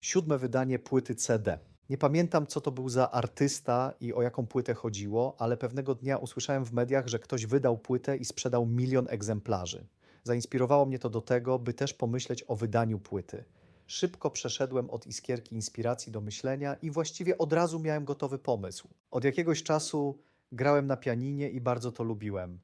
siódme wydanie płyty CD. Nie pamiętam, co to był za artysta i o jaką płytę chodziło, ale pewnego dnia usłyszałem w mediach, że ktoś wydał płytę i sprzedał milion egzemplarzy. Zainspirowało mnie to do tego, by też pomyśleć o wydaniu płyty. Szybko przeszedłem od iskierki inspiracji do myślenia i właściwie od razu miałem gotowy pomysł. Od jakiegoś czasu grałem na pianinie i bardzo to lubiłem.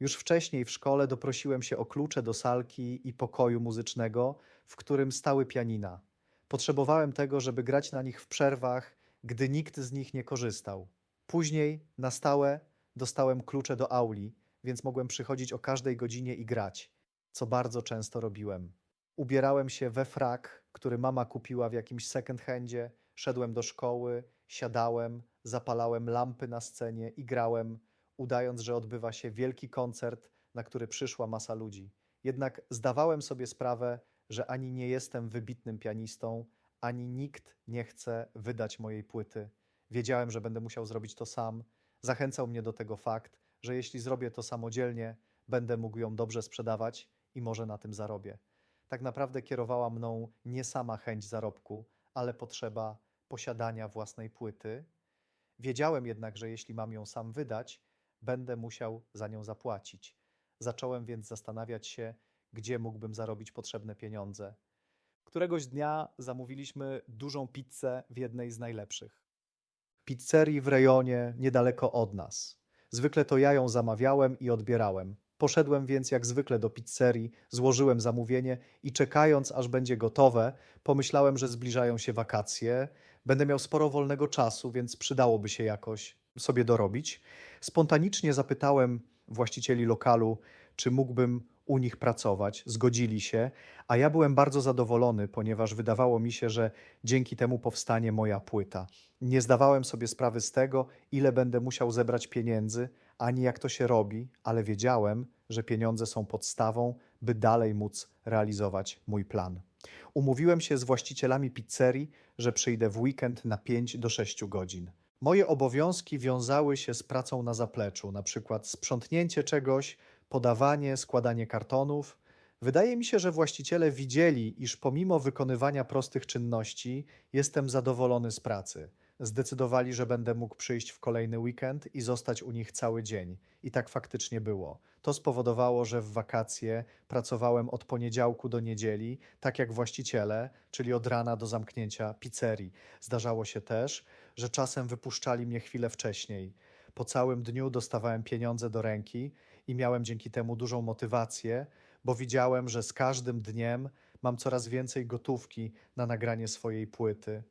Już wcześniej w szkole doprosiłem się o klucze do salki i pokoju muzycznego, w którym stały pianina. Potrzebowałem tego, żeby grać na nich w przerwach, gdy nikt z nich nie korzystał. Później na stałe dostałem klucze do auli, więc mogłem przychodzić o każdej godzinie i grać, co bardzo często robiłem. Ubierałem się we frak, który mama kupiła w jakimś second handzie, szedłem do szkoły, siadałem, zapalałem lampy na scenie i grałem, udając, że odbywa się wielki koncert, na który przyszła masa ludzi. Jednak zdawałem sobie sprawę, że ani nie jestem wybitnym pianistą, ani nikt nie chce wydać mojej płyty. Wiedziałem, że będę musiał zrobić to sam. Zachęcał mnie do tego fakt, że jeśli zrobię to samodzielnie, będę mógł ją dobrze sprzedawać i może na tym zarobię. Tak naprawdę kierowała mną nie sama chęć zarobku, ale potrzeba posiadania własnej płyty. Wiedziałem jednak, że jeśli mam ją sam wydać, będę musiał za nią zapłacić. Zacząłem więc zastanawiać się, gdzie mógłbym zarobić potrzebne pieniądze. Któregoś dnia zamówiliśmy dużą pizzę w jednej z najlepszych. Pizzerii w rejonie niedaleko od nas. Zwykle to ja ją zamawiałem i odbierałem. Poszedłem więc jak zwykle do pizzerii, złożyłem zamówienie i czekając aż będzie gotowe, pomyślałem, że zbliżają się wakacje. Będę miał sporo wolnego czasu, więc przydałoby się jakoś sobie dorobić. Spontanicznie zapytałem właścicieli lokalu, czy mógłbym u nich pracować. Zgodzili się, a ja byłem bardzo zadowolony, ponieważ wydawało mi się, że dzięki temu powstanie moja płyta. Nie zdawałem sobie sprawy z tego, ile będę musiał zebrać pieniędzy, ani jak to się robi, ale wiedziałem, że pieniądze są podstawą, by dalej móc realizować mój plan. Umówiłem się z właścicielami pizzerii, że przyjdę w weekend na 5 do 6 godzin. Moje obowiązki wiązały się z pracą na zapleczu, na przykład sprzątnięcie czegoś, podawanie, składanie kartonów. Wydaje mi się, że właściciele widzieli, iż pomimo wykonywania prostych czynności jestem zadowolony z pracy. Zdecydowali, że będę mógł przyjść w kolejny weekend i zostać u nich cały dzień. I tak faktycznie było. To spowodowało, że w wakacje pracowałem od poniedziałku do niedzieli, tak jak właściciele, czyli od rana do zamknięcia pizzerii. Zdarzało się też, że czasem wypuszczali mnie chwilę wcześniej. Po całym dniu dostawałem pieniądze do ręki i miałem dzięki temu dużą motywację, bo widziałem, że z każdym dniem mam coraz więcej gotówki na nagranie swojej płyty.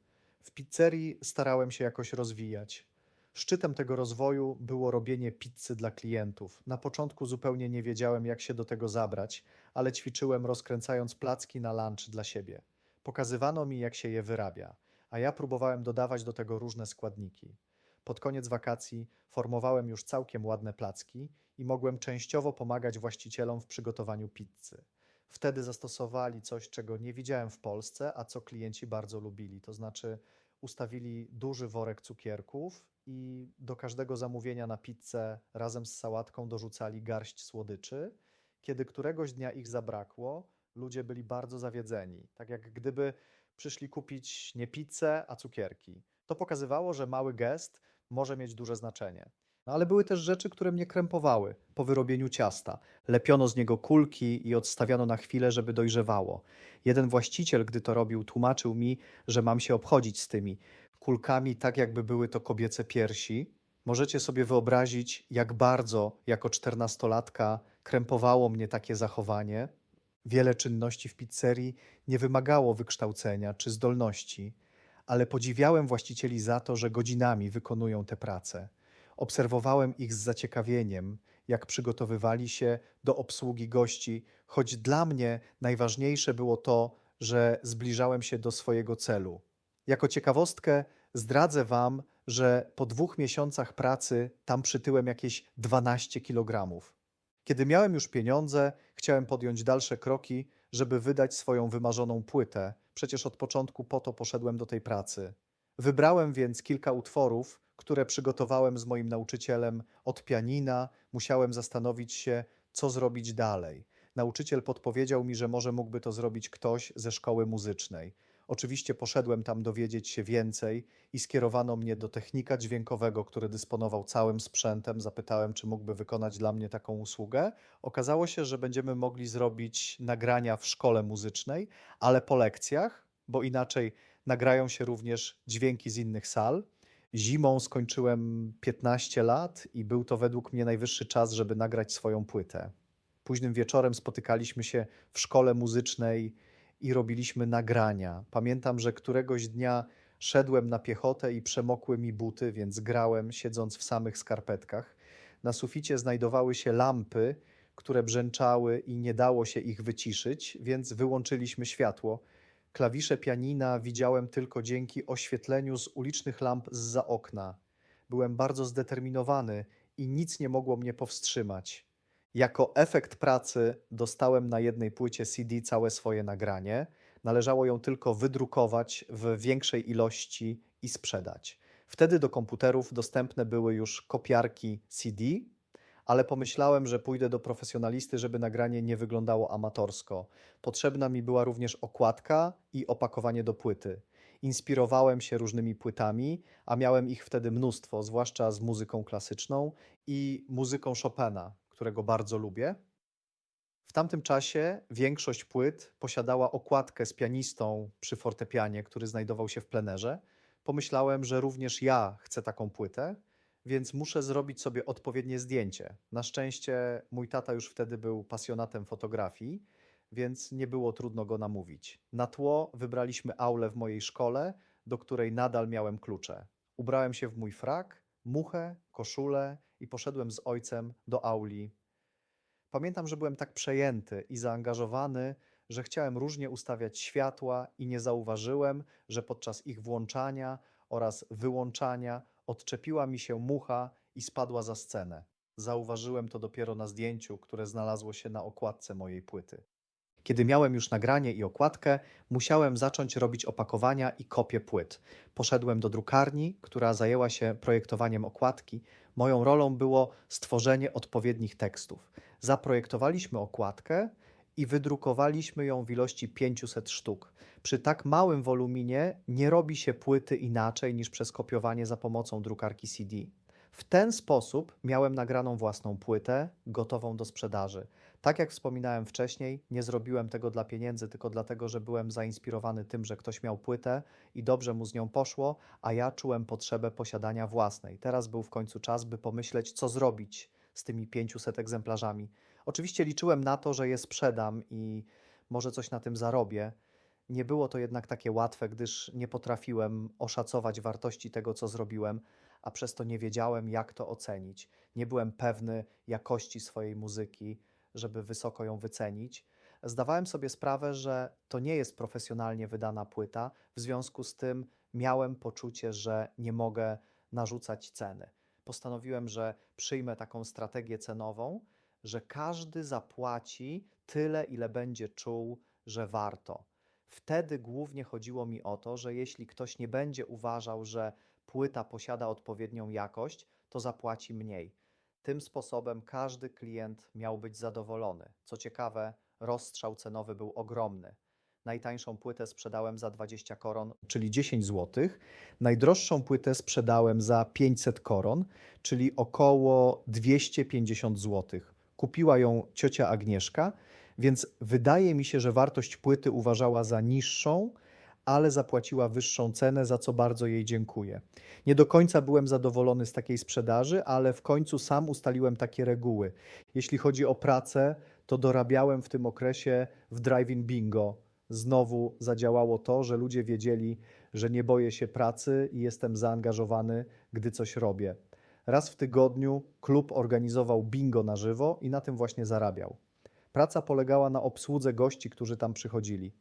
W pizzerii starałem się jakoś rozwijać. Szczytem tego rozwoju było robienie pizzy dla klientów. Na początku zupełnie nie wiedziałem, jak się do tego zabrać, ale ćwiczyłem rozkręcając placki na lunch dla siebie. Pokazywano mi, jak się je wyrabia, a ja próbowałem dodawać do tego różne składniki. Pod koniec wakacji formowałem już całkiem ładne placki i mogłem częściowo pomagać właścicielom w przygotowaniu pizzy. Wtedy zastosowali coś, czego nie widziałem w Polsce, a co klienci bardzo lubili. To znaczy, ustawili duży worek cukierków i do każdego zamówienia na pizzę razem z sałatką dorzucali garść słodyczy. Kiedy któregoś dnia ich zabrakło, ludzie byli bardzo zawiedzeni. Tak jak gdyby przyszli kupić nie pizzę, a cukierki. To pokazywało, że mały gest może mieć duże znaczenie. No ale były też rzeczy, które mnie krępowały po wyrobieniu ciasta. Lepiono z niego kulki i odstawiano na chwilę, żeby dojrzewało. Jeden właściciel, gdy to robił, tłumaczył mi, że mam się obchodzić z tymi kulkami tak, jakby były to kobiece piersi. Możecie sobie wyobrazić, jak bardzo jako czternastolatka krępowało mnie takie zachowanie. Wiele czynności w pizzerii nie wymagało wykształcenia czy zdolności, ale podziwiałem właścicieli za to, że godzinami wykonują tę pracę. Obserwowałem ich z zaciekawieniem, jak przygotowywali się do obsługi gości, choć dla mnie najważniejsze było to, że zbliżałem się do swojego celu. Jako ciekawostkę zdradzę Wam, że po dwóch miesiącach pracy tam przytyłem jakieś 12 kg. Kiedy miałem już pieniądze, chciałem podjąć dalsze kroki, żeby wydać swoją wymarzoną płytę. Przecież od początku po to poszedłem do tej pracy. Wybrałem więc kilka utworów, które przygotowałem z moim nauczycielem od pianina. Musiałem zastanowić się, co zrobić dalej. Nauczyciel podpowiedział mi, że może mógłby to zrobić ktoś ze szkoły muzycznej. Oczywiście poszedłem tam dowiedzieć się więcej i skierowano mnie do technika dźwiękowego, który dysponował całym sprzętem. Zapytałem, czy mógłby wykonać dla mnie taką usługę. Okazało się, że będziemy mogli zrobić nagrania w szkole muzycznej, ale po lekcjach, bo inaczej nagrają się również dźwięki z innych sal. Zimą skończyłem 15 lat i był to według mnie najwyższy czas, żeby nagrać swoją płytę. Późnym wieczorem spotykaliśmy się w szkole muzycznej i robiliśmy nagrania. Pamiętam, że któregoś dnia szedłem na piechotę i przemokły mi buty, więc grałem, siedząc w samych skarpetkach. Na suficie znajdowały się lampy, które brzęczały i nie dało się ich wyciszyć, więc wyłączyliśmy światło. Klawisze pianina widziałem tylko dzięki oświetleniu z ulicznych lamp zza okna. Byłem bardzo zdeterminowany i nic nie mogło mnie powstrzymać. Jako efekt pracy dostałem na jednej płycie CD całe swoje nagranie. Należało ją tylko wydrukować w większej ilości i sprzedać. Wtedy do komputerów dostępne były już kopiarki CD, ale pomyślałem, że pójdę do profesjonalisty, żeby nagranie nie wyglądało amatorsko. Potrzebna mi była również okładka i opakowanie do płyty. Inspirowałem się różnymi płytami, a miałem ich wtedy mnóstwo, zwłaszcza z muzyką klasyczną i muzyką Chopina, którego bardzo lubię. W tamtym czasie większość płyt posiadała okładkę z pianistą przy fortepianie, który znajdował się w plenerze. Pomyślałem, że również ja chcę taką płytę, więc muszę zrobić sobie odpowiednie zdjęcie. Na szczęście mój tata już wtedy był pasjonatem fotografii, więc nie było trudno go namówić. Na tło wybraliśmy aulę w mojej szkole, do której nadal miałem klucze. Ubrałem się w mój frak, muchę, koszulę i poszedłem z ojcem do auli. Pamiętam, że byłem tak przejęty i zaangażowany, że chciałem różnie ustawiać światła i nie zauważyłem, że podczas ich włączania oraz wyłączania odczepiła mi się mucha i spadła za scenę. Zauważyłem to dopiero na zdjęciu, które znalazło się na okładce mojej płyty. Kiedy miałem już nagranie i okładkę, musiałem zacząć robić opakowania i kopie płyt. Poszedłem do drukarni, która zajęła się projektowaniem okładki. Moją rolą było stworzenie odpowiednich tekstów. Zaprojektowaliśmy okładkę i wydrukowaliśmy ją w ilości 500 sztuk. Przy tak małym woluminie nie robi się płyty inaczej niż przez kopiowanie za pomocą drukarki CD. W ten sposób miałem nagraną własną płytę, gotową do sprzedaży. Tak jak wspominałem wcześniej, nie zrobiłem tego dla pieniędzy, tylko dlatego, że byłem zainspirowany tym, że ktoś miał płytę i dobrze mu z nią poszło, a ja czułem potrzebę posiadania własnej. Teraz był w końcu czas, by pomyśleć, co zrobić z tymi 500 egzemplarzami. Oczywiście liczyłem na to, że je sprzedam i może coś na tym zarobię. Nie było to jednak takie łatwe, gdyż nie potrafiłem oszacować wartości tego, co zrobiłem, a przez to nie wiedziałem, jak to ocenić. Nie byłem pewny jakości swojej muzyki, żeby wysoko ją wycenić. Zdawałem sobie sprawę, że to nie jest profesjonalnie wydana płyta, w związku z tym miałem poczucie, że nie mogę narzucać ceny. Postanowiłem, że przyjmę taką strategię cenową, że każdy zapłaci tyle, ile będzie czuł, że warto. Wtedy głównie chodziło mi o to, że jeśli ktoś nie będzie uważał, że płyta posiada odpowiednią jakość, to zapłaci mniej. Tym sposobem każdy klient miał być zadowolony. Co ciekawe, rozstrzał cenowy był ogromny. Najtańszą płytę sprzedałem za 20 koron, czyli 10 zł. Najdroższą płytę sprzedałem za 500 koron, czyli około 250 zł. Kupiła ją ciocia Agnieszka, więc wydaje mi się, że wartość płyty uważała za niższą, ale zapłaciła wyższą cenę, za co bardzo jej dziękuję. Nie do końca byłem zadowolony z takiej sprzedaży, ale w końcu sam ustaliłem takie reguły. Jeśli chodzi o pracę, to dorabiałem w tym okresie w drive-in bingo. Znowu zadziałało to, że ludzie wiedzieli, że nie boję się pracy i jestem zaangażowany, gdy coś robię. Raz w tygodniu klub organizował bingo na żywo i na tym właśnie zarabiał. Praca polegała na obsłudze gości, którzy tam przychodzili.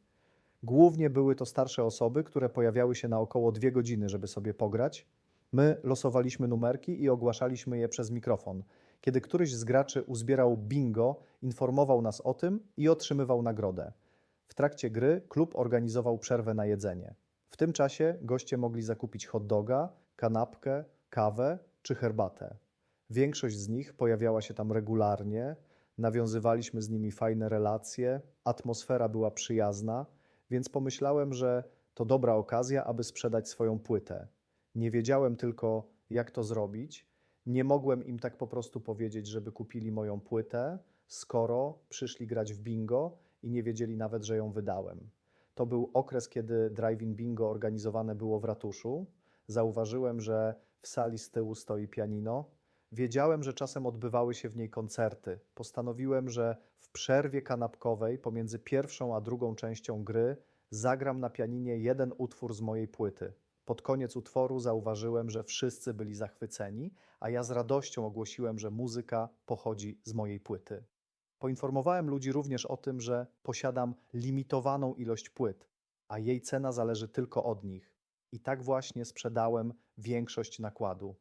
Głównie były to starsze osoby, które pojawiały się na około dwie godziny, żeby sobie pograć. My losowaliśmy numerki i ogłaszaliśmy je przez mikrofon. Kiedy któryś z graczy uzbierał bingo, informował nas o tym i otrzymywał nagrodę. W trakcie gry klub organizował przerwę na jedzenie. W tym czasie goście mogli zakupić hot doga, kanapkę, kawę czy herbatę. Większość z nich pojawiała się tam regularnie, nawiązywaliśmy z nimi fajne relacje, atmosfera była przyjazna, więc pomyślałem, że To dobra okazja, aby sprzedać swoją płytę. Nie wiedziałem tylko, jak to zrobić. Nie mogłem im tak po prostu powiedzieć, żeby kupili moją płytę, skoro przyszli grać w bingo i nie wiedzieli nawet, że ją wydałem. To był okres, kiedy drive-in bingo organizowane było w ratuszu. Zauważyłem, że w sali z tyłu stoi pianino. Wiedziałem, że czasem odbywały się w niej koncerty. Postanowiłem, że w przerwie kanapkowej pomiędzy pierwszą a drugą częścią gry zagram na pianinie jeden utwór z mojej płyty. Pod koniec utworu zauważyłem, że wszyscy byli zachwyceni, a ja z radością ogłosiłem, że muzyka pochodzi z mojej płyty. Poinformowałem ludzi również o tym, że posiadam limitowaną ilość płyt, a jej cena zależy tylko od nich. I tak właśnie sprzedałem większość nakładu.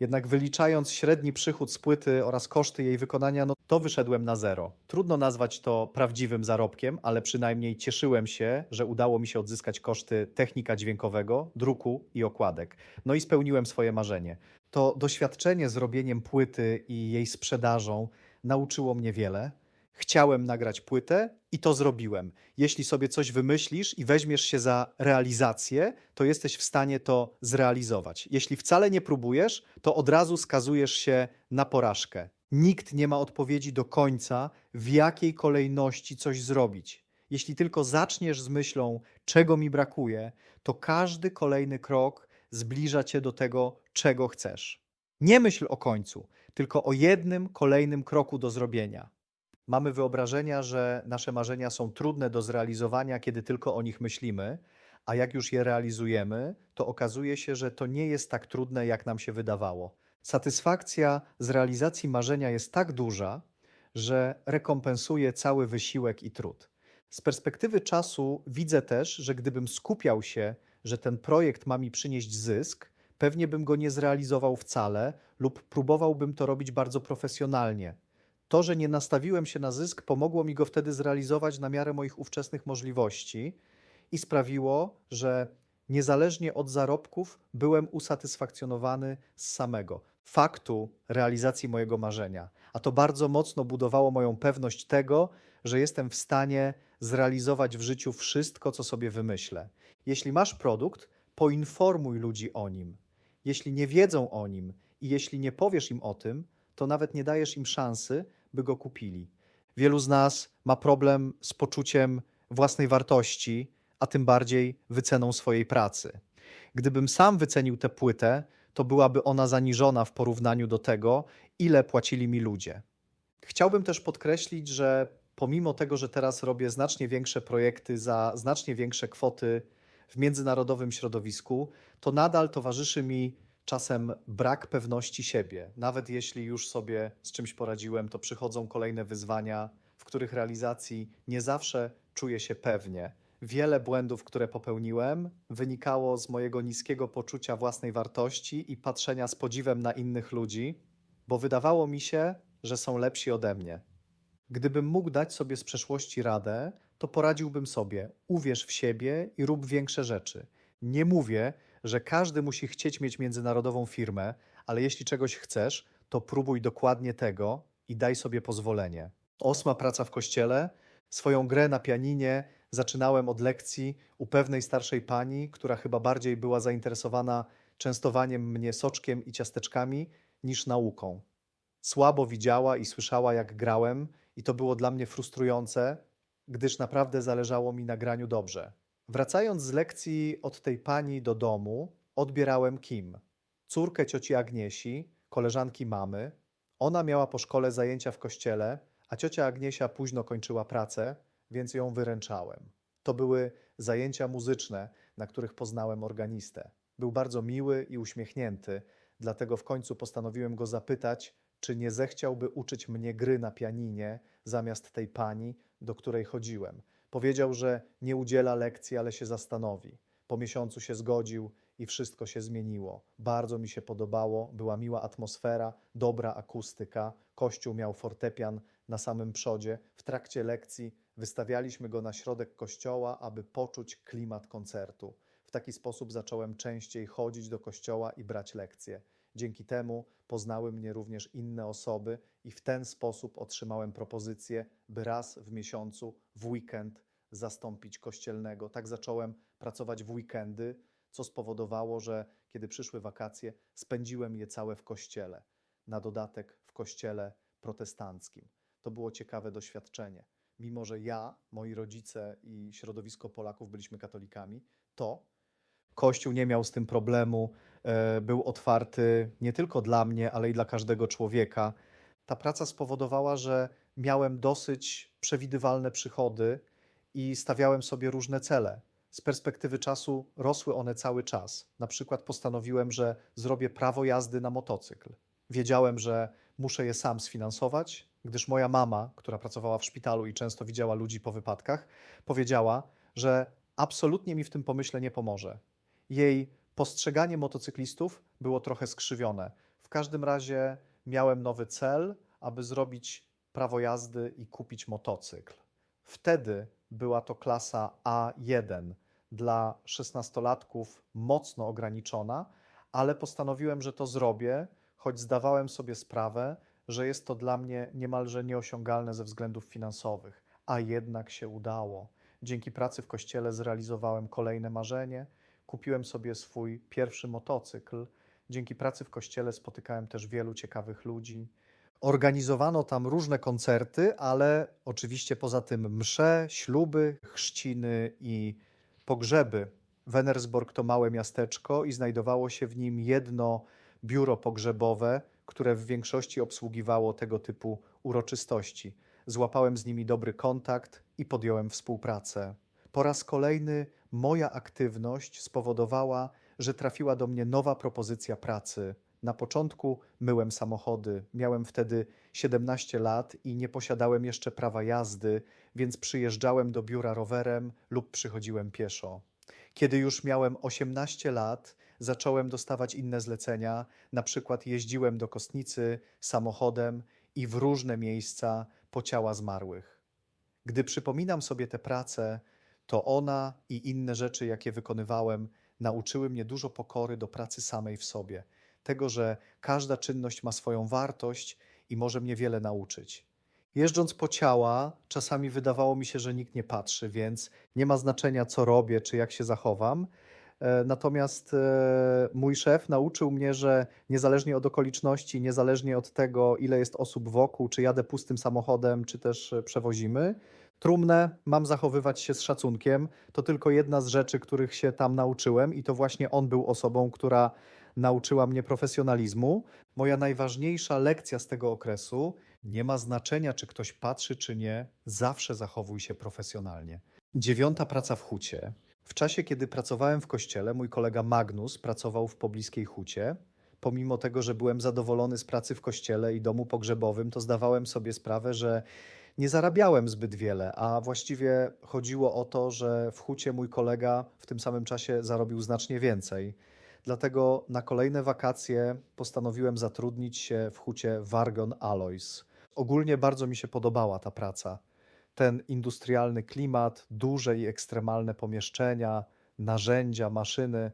Jednak wyliczając średni przychód z płyty oraz koszty jej wykonania, no to wyszedłem na zero. Trudno nazwać to prawdziwym zarobkiem, ale przynajmniej cieszyłem się, że udało mi się odzyskać koszty technika dźwiękowego, druku i okładek. No i spełniłem swoje marzenie. To doświadczenie z robieniem płyty i jej sprzedażą nauczyło mnie wiele. Chciałem nagrać płytę i to zrobiłem. Jeśli sobie coś wymyślisz i weźmiesz się za realizację, to jesteś w stanie to zrealizować. Jeśli wcale nie próbujesz, to od razu skazujesz się na porażkę. Nikt nie ma odpowiedzi do końca, w jakiej kolejności coś zrobić. Jeśli tylko zaczniesz z myślą, czego mi brakuje, to każdy kolejny krok zbliża cię do tego, czego chcesz. Nie myśl o końcu, tylko o jednym kolejnym kroku do zrobienia. Mamy wyobrażenia, że nasze marzenia są trudne do zrealizowania, kiedy tylko o nich myślimy, a jak już je realizujemy, to okazuje się, że to nie jest tak trudne, jak nam się wydawało. Satysfakcja z realizacji marzenia jest tak duża, że rekompensuje cały wysiłek i trud. Z perspektywy czasu widzę też, że gdybym skupiał się, że ten projekt ma mi przynieść zysk, pewnie bym go nie zrealizował wcale lub próbowałbym to robić bardzo profesjonalnie. To, że nie nastawiłem się na zysk, pomogło mi go wtedy zrealizować na miarę moich ówczesnych możliwości i sprawiło, że niezależnie od zarobków byłem usatysfakcjonowany z samego faktu realizacji mojego marzenia. A to bardzo mocno budowało moją pewność tego, że jestem w stanie zrealizować w życiu wszystko, co sobie wymyślę. Jeśli masz produkt, poinformuj ludzi o nim. Jeśli nie wiedzą o nim i jeśli nie powiesz im o tym, to nawet nie dajesz im szansy, by go kupili. Wielu z nas ma problem z poczuciem własnej wartości, a tym bardziej wyceną swojej pracy. Gdybym sam wycenił tę płytę, to byłaby ona zaniżona w porównaniu do tego, ile płacili mi ludzie. Chciałbym też podkreślić, że pomimo tego, że teraz robię znacznie większe projekty za znacznie większe kwoty w międzynarodowym środowisku, to nadal towarzyszy mi czasem brak pewności siebie. Nawet jeśli już sobie z czymś poradziłem, to przychodzą kolejne wyzwania, w których realizacji nie zawsze czuję się pewnie. Wiele błędów, które popełniłem, wynikało z mojego niskiego poczucia własnej wartości i patrzenia z podziwem na innych ludzi, bo wydawało mi się, że są lepsi ode mnie. Gdybym mógł dać sobie z przeszłości radę, to poradziłbym sobie: uwierz w siebie i rób większe rzeczy. Nie mówię, że każdy musi chcieć mieć międzynarodową firmę, ale jeśli czegoś chcesz, to próbuj dokładnie tego i daj sobie pozwolenie. Osma praca w kościele. Swoją grę na pianinie zaczynałem od lekcji u pewnej starszej pani, która chyba bardziej była zainteresowana częstowaniem mnie soczkiem i ciasteczkami niż nauką. Słabo widziała i słyszała, jak grałem, i to było dla mnie frustrujące, gdyż naprawdę zależało mi na graniu dobrze. Wracając z lekcji od tej pani do domu, odbierałem Kim, córkę cioci Agniesi, koleżanki mamy. Ona miała po szkole zajęcia w kościele, a ciocia Agniesia późno kończyła pracę, więc ją wyręczałem. To były zajęcia muzyczne, na których poznałem organistę. Był bardzo miły i uśmiechnięty, dlatego w końcu postanowiłem go zapytać, czy nie zechciałby uczyć mnie gry na pianinie zamiast tej pani, do której chodziłem. Powiedział, że nie udziela lekcji, ale się zastanowi. Po miesiącu się zgodził i wszystko się zmieniło. Bardzo mi się podobało, była miła atmosfera, dobra akustyka. Kościół miał fortepian na samym przodzie. W trakcie lekcji wystawialiśmy go na środek kościoła, aby poczuć klimat koncertu. W taki sposób zacząłem częściej chodzić do kościoła i brać lekcje. Dzięki temu poznały mnie również inne osoby i w ten sposób otrzymałem propozycję, by raz w miesiącu, w weekend zastąpić kościelnego. Tak zacząłem pracować w weekendy, co spowodowało, że kiedy przyszły wakacje, spędziłem je całe w kościele. Na dodatek w kościele protestanckim. To było ciekawe doświadczenie. Mimo, że ja, moi rodzice i środowisko Polaków byliśmy katolikami, to Kościół nie miał z tym problemu, e, był otwarty nie tylko dla mnie, ale i dla każdego człowieka. Ta praca spowodowała, że miałem dosyć przewidywalne przychody i stawiałem sobie różne cele. Z perspektywy czasu rosły one cały czas. Na przykład postanowiłem, że zrobię prawo jazdy na motocykl. Wiedziałem, że muszę je sam sfinansować, gdyż moja mama, która pracowała w szpitalu i często widziała ludzi po wypadkach, powiedziała, że absolutnie mi w tym pomyśle nie pomoże. Jej postrzeganie motocyklistów było trochę skrzywione. W każdym razie miałem nowy cel, aby zrobić prawo jazdy i kupić motocykl. Wtedy była to klasa A1 dla 16-latków mocno ograniczona, ale postanowiłem, że to zrobię, choć zdawałem sobie sprawę, że jest to dla mnie niemalże nieosiągalne ze względów finansowych. A jednak się udało. Dzięki pracy w kościele zrealizowałem kolejne marzenie. Kupiłem sobie swój pierwszy motocykl. Dzięki pracy w kościele spotykałem też wielu ciekawych ludzi. Organizowano tam różne koncerty, ale oczywiście poza tym msze, śluby, chrzciny i pogrzeby. Wennersborg to małe miasteczko i znajdowało się w nim jedno biuro pogrzebowe, które w większości obsługiwało tego typu uroczystości. Złapałem z nimi dobry kontakt i podjąłem współpracę. Po raz kolejny moja aktywność spowodowała, że trafiła do mnie nowa propozycja pracy. Na początku myłem samochody. Miałem wtedy 17 lat i nie posiadałem jeszcze prawa jazdy, więc przyjeżdżałem do biura rowerem lub przychodziłem pieszo. Kiedy już miałem 18 lat, zacząłem dostawać inne zlecenia. Na przykład jeździłem do kostnicy samochodem i w różne miejsca po ciała zmarłych. Gdy przypominam sobie tę pracę, to ona i inne rzeczy, jakie wykonywałem, nauczyły mnie dużo pokory do pracy samej w sobie, tego, że każda czynność ma swoją wartość i może mnie wiele nauczyć. Jeżdżąc po ciała, czasami wydawało mi się, że nikt nie patrzy, więc nie ma znaczenia, co robię, czy jak się zachowam. E, Natomiast e, mój szef nauczył mnie, że niezależnie od okoliczności, niezależnie od tego, ile jest osób wokół, czy jadę pustym samochodem, czy też e, przewozimy, trumnę mam zachowywać się z szacunkiem. To tylko jedna z rzeczy, których się tam nauczyłem, i to właśnie on był osobą, która nauczyła mnie profesjonalizmu. Moja najważniejsza lekcja z tego okresu nie ma znaczenia, czy ktoś patrzy, czy nie, zawsze zachowuj się profesjonalnie. Dziewiąta praca w hucie. W czasie, kiedy pracowałem w kościele, mój kolega Magnus pracował w pobliskiej hucie. Pomimo tego, że byłem zadowolony z pracy w kościele i domu pogrzebowym, to zdawałem sobie sprawę, że nie zarabiałem zbyt wiele, a właściwie chodziło o to, że w hucie mój kolega w tym samym czasie zarobił znacznie więcej. Dlatego na kolejne wakacje postanowiłem zatrudnić się w hucie Wargon Alloys. Ogólnie bardzo mi się podobała ta praca. Ten industrialny klimat, duże i ekstremalne pomieszczenia, narzędzia, maszyny.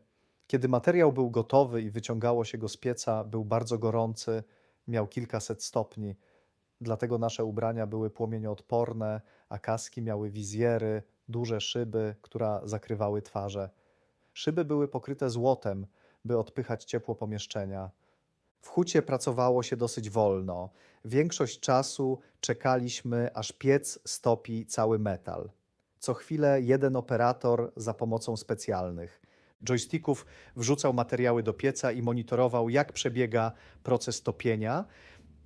Kiedy materiał był gotowy i wyciągało się go z pieca, był bardzo gorący, miał kilkaset stopni. Dlatego nasze ubrania były płomienioodporne, a kaski miały wizjery, duże szyby, które zakrywały twarze. Szyby były pokryte złotem, by odpychać ciepło pomieszczenia. W hucie pracowało się dosyć wolno. Większość czasu czekaliśmy, aż piec stopi cały metal. Co chwilę jeden operator za pomocą specjalnych joysticków wrzucał materiały do pieca i monitorował, jak przebiega proces topienia.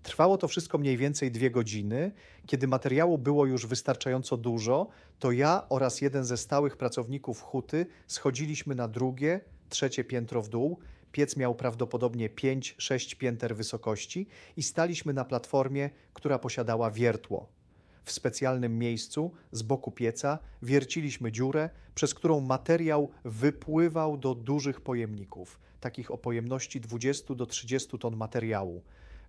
Trwało to wszystko mniej więcej dwie godziny. Kiedy materiału było już wystarczająco dużo, to ja oraz jeden ze stałych pracowników huty schodziliśmy na drugie, trzecie piętro w dół. Piec miał prawdopodobnie 5-6 pięter wysokości i staliśmy na platformie, która posiadała wiertło. W specjalnym miejscu z boku pieca wierciliśmy dziurę, przez którą materiał wypływał do dużych pojemników, takich o pojemności 20 do 30 ton materiału.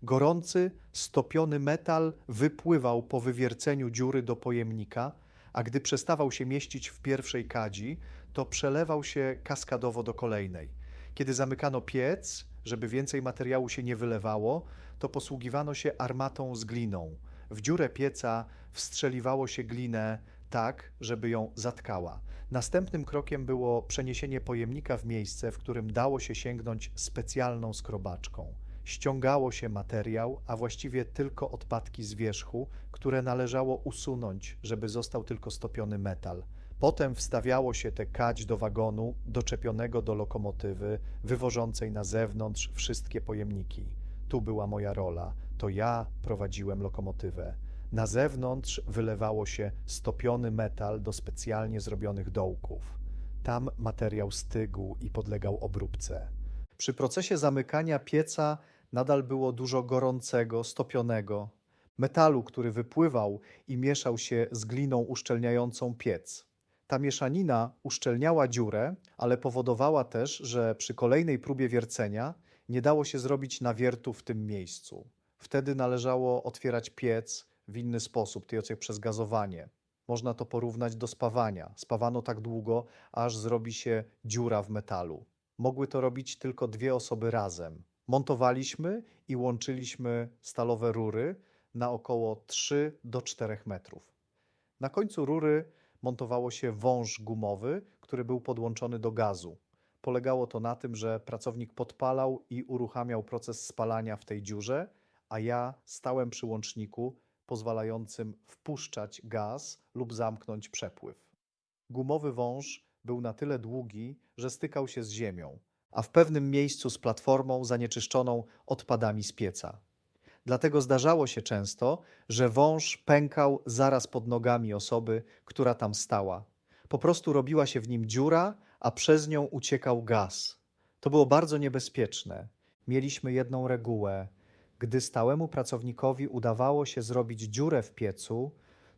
Gorący, stopiony metal wypływał po wywierceniu dziury do pojemnika, a gdy przestawał się mieścić w pierwszej kadzi, to przelewał się kaskadowo do kolejnej. Kiedy zamykano piec, żeby więcej materiału się nie wylewało, to posługiwano się armatą z gliną. W dziurę pieca wstrzeliwało się glinę tak, żeby ją zatkała. Następnym krokiem było przeniesienie pojemnika w miejsce, w którym dało się sięgnąć specjalną skrobaczką. Ściągało się materiał, a właściwie tylko odpadki z wierzchu, które należało usunąć, żeby został tylko stopiony metal. Potem wstawiało się tę kadź do wagonu doczepionego do lokomotywy, wywożącej na zewnątrz wszystkie pojemniki. Tu była moja rola. To ja prowadziłem lokomotywę. Na zewnątrz wylewało się stopiony metal do specjalnie zrobionych dołków. Tam materiał stygł i podlegał obróbce. Przy procesie zamykania pieca nadal było dużo gorącego, stopionego metalu, który wypływał i mieszał się z gliną uszczelniającą piec. Ta mieszanina uszczelniała dziurę, ale powodowała też, że przy kolejnej próbie wiercenia nie dało się zrobić nawiertu w tym miejscu. Wtedy należało otwierać piec w inny sposób, tyjąc przez gazowanie. Można to porównać do spawania. Spawano tak długo, aż zrobi się dziura w metalu. Mogły to robić tylko dwie osoby razem. Montowaliśmy i łączyliśmy stalowe rury na około 3 do 4 metrów. Na końcu rury montowało się wąż gumowy, który był podłączony do gazu. Polegało to na tym, że pracownik podpalał i uruchamiał proces spalania w tej dziurze, a ja stałem przy łączniku pozwalającym wpuszczać gaz lub zamknąć przepływ. Gumowy wąż był na tyle długi, że stykał się z ziemią, a w pewnym miejscu z platformą zanieczyszczoną odpadami z pieca. Dlatego zdarzało się często, że wąż pękał zaraz pod nogami osoby, która tam stała. Po prostu robiła się w nim dziura, a przez nią uciekał gaz. To było bardzo niebezpieczne. Mieliśmy jedną regułę. Gdy stałemu pracownikowi udawało się zrobić dziurę w piecu,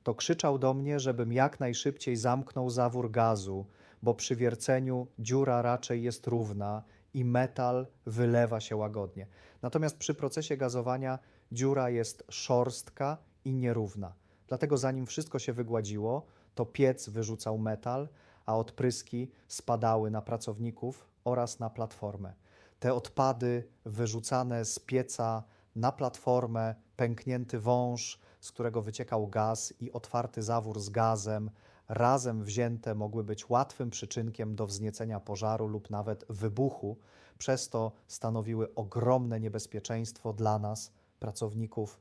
to krzyczał do mnie, żebym jak najszybciej zamknął zawór gazu, bo przy wierceniu dziura raczej jest równa i metal wylewa się łagodnie. Natomiast przy procesie gazowania dziura jest szorstka i nierówna. Dlatego zanim wszystko się wygładziło, to piec wyrzucał metal, a odpryski spadały na pracowników oraz na platformę. Te odpady wyrzucane z pieca na platformę, pęknięty wąż, z którego wyciekał gaz i otwarty zawór z gazem, razem wzięte mogły być łatwym przyczynkiem do wzniecenia pożaru lub nawet wybuchu, przez to stanowiły ogromne niebezpieczeństwo dla nas, pracowników.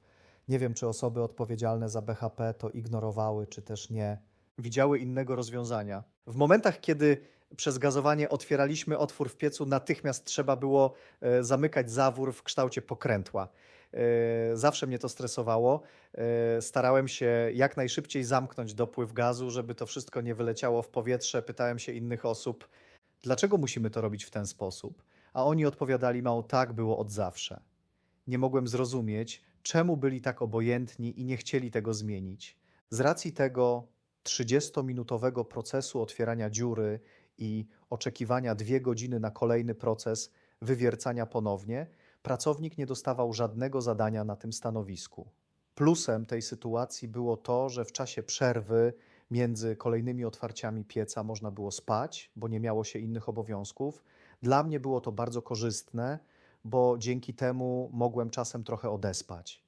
Nie wiem, czy osoby odpowiedzialne za BHP to ignorowały, czy też nie. Widziały innego rozwiązania. W momentach, kiedy przez gazowanie otwieraliśmy otwór w piecu, natychmiast trzeba było e, zamykać zawór w kształcie pokrętła. E, Zawsze mnie to stresowało. E, Starałem się jak najszybciej zamknąć dopływ gazu, żeby to wszystko nie wyleciało w powietrze. Pytałem się innych osób, dlaczego musimy to robić w ten sposób? A oni odpowiadali, mało tak było od zawsze. Nie mogłem zrozumieć, czemu byli tak obojętni i nie chcieli tego zmienić. Z racji tego 30-minutowego procesu otwierania dziury i oczekiwania dwie godziny na kolejny proces wywiercania ponownie, pracownik nie dostawał żadnego zadania na tym stanowisku. Plusem tej sytuacji było to, że w czasie przerwy między kolejnymi otwarciami pieca można było spać, bo nie miało się innych obowiązków. Dla mnie było to bardzo korzystne, bo dzięki temu mogłem czasem trochę odespać.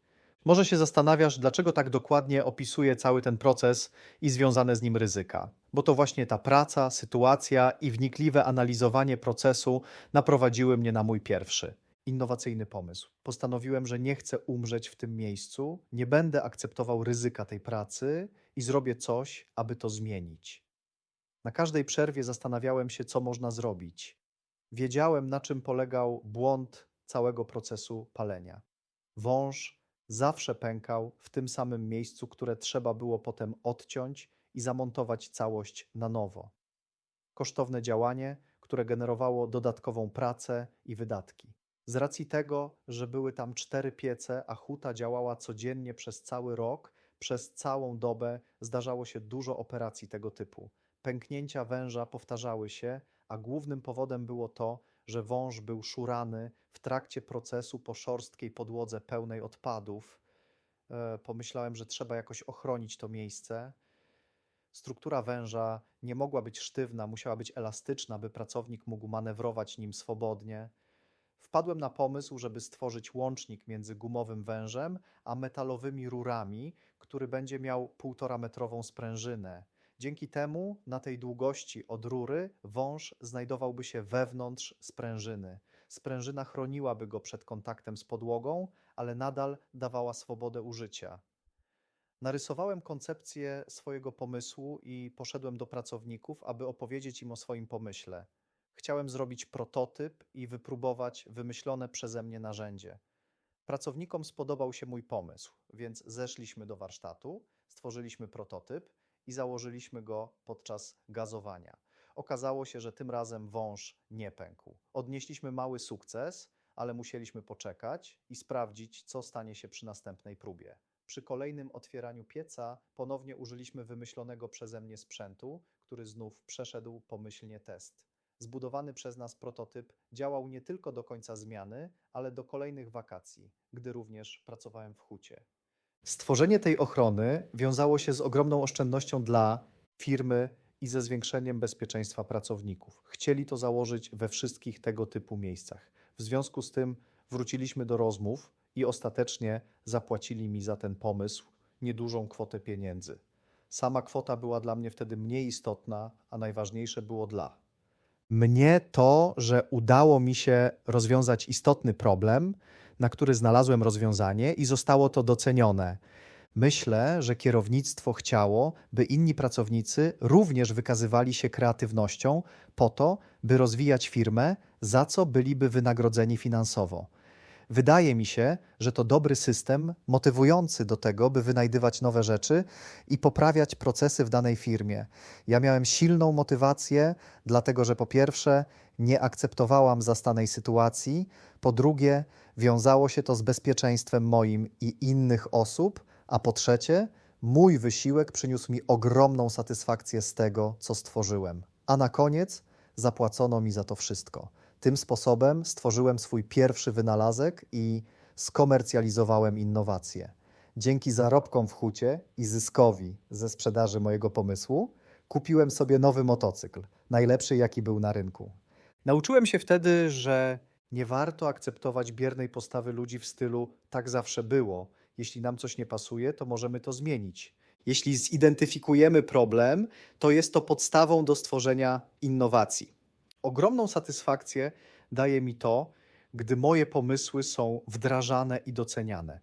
Może się zastanawiasz, dlaczego tak dokładnie opisuję cały ten proces i związane z nim ryzyka. Bo to właśnie ta praca, sytuacja i wnikliwe analizowanie procesu naprowadziły mnie na mój pierwszy innowacyjny pomysł. Postanowiłem, że nie chcę umrzeć w tym miejscu, nie będę akceptował ryzyka tej pracy i zrobię coś, aby to zmienić. Na każdej przerwie zastanawiałem się, co można zrobić. Wiedziałem, na czym polegał błąd całego procesu palenia. Wąż zawsze pękał w tym samym miejscu, które trzeba było potem odciąć i zamontować całość na nowo. Kosztowne działanie, które generowało dodatkową pracę i wydatki. Z racji tego, że były tam cztery piece, a huta działała codziennie przez cały rok, przez całą dobę zdarzało się dużo operacji tego typu. Pęknięcia węża powtarzały się, a głównym powodem było to, że wąż był szurany w trakcie procesu po szorstkiej podłodze pełnej odpadów. E, Pomyślałem, że trzeba jakoś ochronić to miejsce. Struktura węża nie mogła być sztywna, musiała być elastyczna, by pracownik mógł manewrować nim swobodnie. Wpadłem na pomysł, żeby stworzyć łącznik między gumowym wężem a metalowymi rurami, który będzie miał 1,5 metrową sprężynę. Dzięki temu na tej długości od rury wąż znajdowałby się wewnątrz sprężyny. Sprężyna chroniłaby go przed kontaktem z podłogą, ale nadal dawała swobodę użycia. Narysowałem koncepcję swojego pomysłu i poszedłem do pracowników, aby opowiedzieć im o swoim pomyśle. Chciałem zrobić prototyp i wypróbować wymyślone przeze mnie narzędzie. Pracownikom spodobał się mój pomysł, więc zeszliśmy do warsztatu, stworzyliśmy prototyp i założyliśmy go podczas gazowania. Okazało się, że tym razem wąż nie pękł. Odnieśliśmy mały sukces, ale musieliśmy poczekać i sprawdzić, co stanie się przy następnej próbie. Przy kolejnym otwieraniu pieca ponownie użyliśmy wymyślonego przeze mnie sprzętu, który znów przeszedł pomyślnie test. Zbudowany przez nas prototyp działał nie tylko do końca zmiany, ale do kolejnych wakacji, gdy również pracowałem w hucie. Stworzenie tej ochrony wiązało się z ogromną oszczędnością dla firmy i ze zwiększeniem bezpieczeństwa pracowników. Chcieli to założyć we wszystkich tego typu miejscach. W związku z tym wróciliśmy do rozmów i ostatecznie zapłacili mi za ten pomysł niedużą kwotę pieniędzy. Sama kwota była dla mnie wtedy mniej istotna, a najważniejsze było dla. Mnie to, że udało mi się rozwiązać istotny problem, na który znalazłem rozwiązanie i zostało to docenione. Myślę, że kierownictwo chciało, by inni pracownicy również wykazywali się kreatywnością po to, by rozwijać firmę, za co byliby wynagrodzeni finansowo. Wydaje mi się, że to dobry system motywujący do tego, by wynajdywać nowe rzeczy i poprawiać procesy w danej firmie. Ja miałem silną motywację, dlatego że po pierwsze nie akceptowałam zastanej sytuacji, po drugie wiązało się to z bezpieczeństwem moim i innych osób, a po trzecie mój wysiłek przyniósł mi ogromną satysfakcję z tego, co stworzyłem. A na koniec zapłacono mi za to wszystko. Tym sposobem stworzyłem swój pierwszy wynalazek i skomercjalizowałem innowacje. Dzięki zarobkom w hucie i zyskowi ze sprzedaży mojego pomysłu kupiłem sobie nowy motocykl, najlepszy jaki był na rynku. Nauczyłem się wtedy, że nie warto akceptować biernej postawy ludzi w stylu tak zawsze było. Jeśli nam coś nie pasuje, to możemy to zmienić. Jeśli zidentyfikujemy problem, to jest to podstawą do stworzenia innowacji. Ogromną satysfakcję daje mi to, gdy moje pomysły są wdrażane i doceniane.